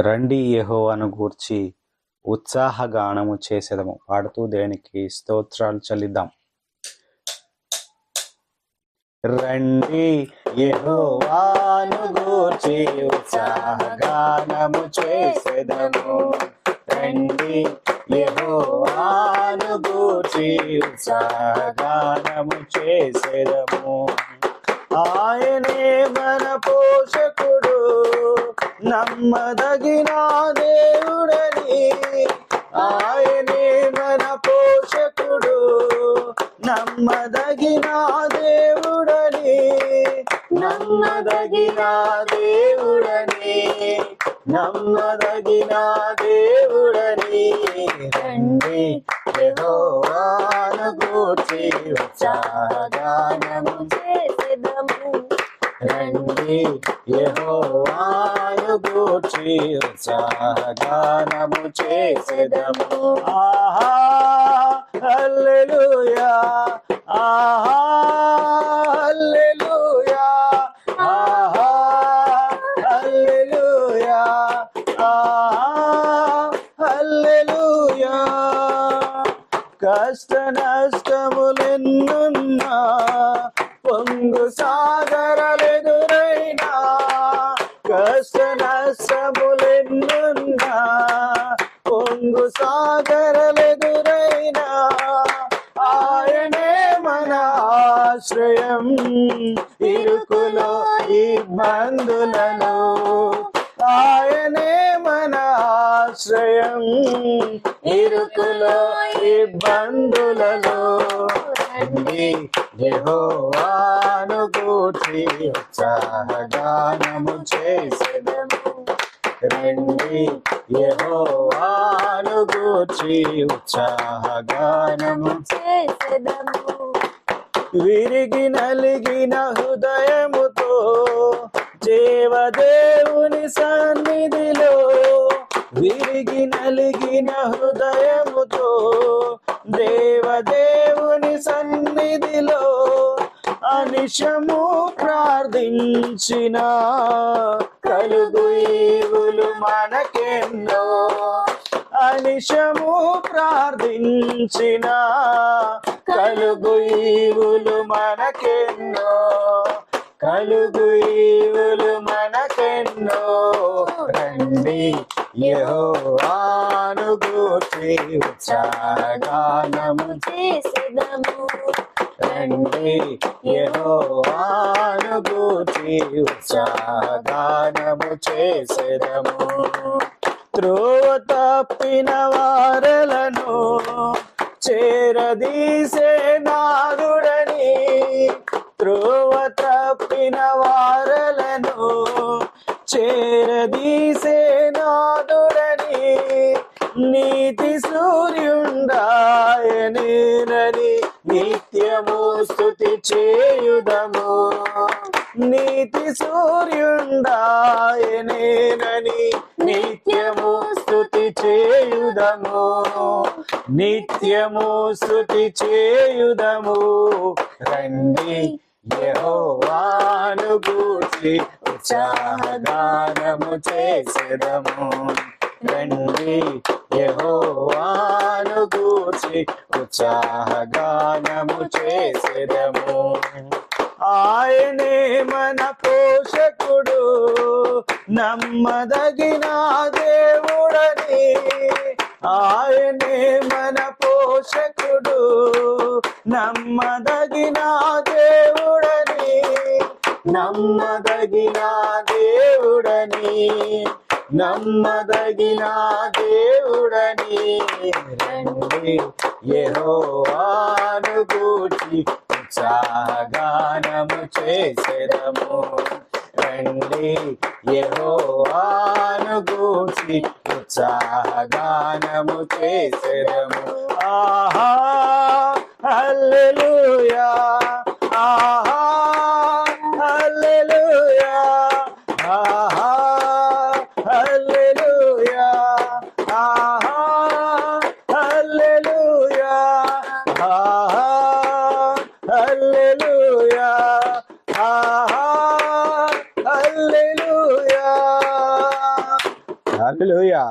రండి యెహోవాను గూర్చి ఉత్సాహగానము చేసేదము. పాడుతూ దేవునికి స్తోత్రాలు చెల్లిద్దాం. రండి యెహోవాను గూర్చి ఉత్సాహగానము చేసేదము. రండి యెహోవాను గూర్చి ఉత్సాహగానము చేసేదము. ఆయనే మన పోషకుడు. నమ్మదగిన దేవుడని ఆయనే మన పోషకుడు. నమ్మదగిన దేవుడని నమ్మదగిన దేవుడని నమ్మదగిన దేవుడని రండి యెహోవాను గూర్చి ఉత్సాహగానము చేసెదము. రండి యెహోవాను గూర్చి చేసేదము చేసెదము. ఆహా హల్లెలూయా ఆహా హల్లెలూయా ఆహా హల్లెలూయా ఆహా హల్లెలూయా. కష్ట నష్టములెన్నున్నా పొంగు సాగరల కష్ట నష్టములెన్నున్నా పొంగు సాగరలెదురైనా ఆయనే మన ఆశ్రయం. ఇరుకులో ఇబ్బందులలో ఆయనే మన ఆశ్రయం. ఇరుకులో ఇబ్బందులలో రండి యహోవాను గూర్చి ఉత్సాహగానము చేసెదము. రండి యహోవాను గూర్చి ఉత్సాహగానము చేసెదము. విరిగి నలిగిన హృదయముతో జీవదేవుని సన్నిధిలో విరిగి నలిగిన హృదయముతో దేవదేవుని సన్నిధిలో అనిశము ప్రార్థించిన కలుగు ఈవులు మనకెన్నో. అనిశము ప్రార్థించిన కలుగు ఈవులు మనకెన్నో. కలుగు ఈవులు మనకెన్నో. రండి యెహోవాను గూర్చి ఉత్సాహగానము చేసెదము రండి యెహోవాను గూర్చి ఉత్సాహగానము చేసెదము త్రోవ తప్పిన వారలను చేరదీసే నాదుడని త్రోవ తప్పిన వారలను చేరదీసే నాదుడని నీతి సూర్యుండాయనేనని నిత్యము స్థుతి చేయుదము. నీతి సూర్యుండాయనేనని నిత్యము స్థుతి చేయుదము. నిత్యము స్థుతి చేయుదము. రండి యహోవాను గూర్చి ఉత్సాహగానము చేసెదము. రండి యహోవాను గూర్చి ఉత్సాహగానము చేసేదము. ఆయనే మన పోషకుడు నమ్మదగిన దేవుడని. ఆయనే మన పోషకుడు నమ్మదగిన దేవుడని. నమ్మదగిన దేవుడని. నమ్మదగిన దేవుడని రండి. యెహోవాను గూర్చి ఉత్సాహగానము చేసెదము. రండి. యెహోవాను గూర్చి ఉత్సాహగానము చేసేదము. ఆహా హల్లెలూయా. ఆహా హల్లెలూయా. హల్లెలూయా.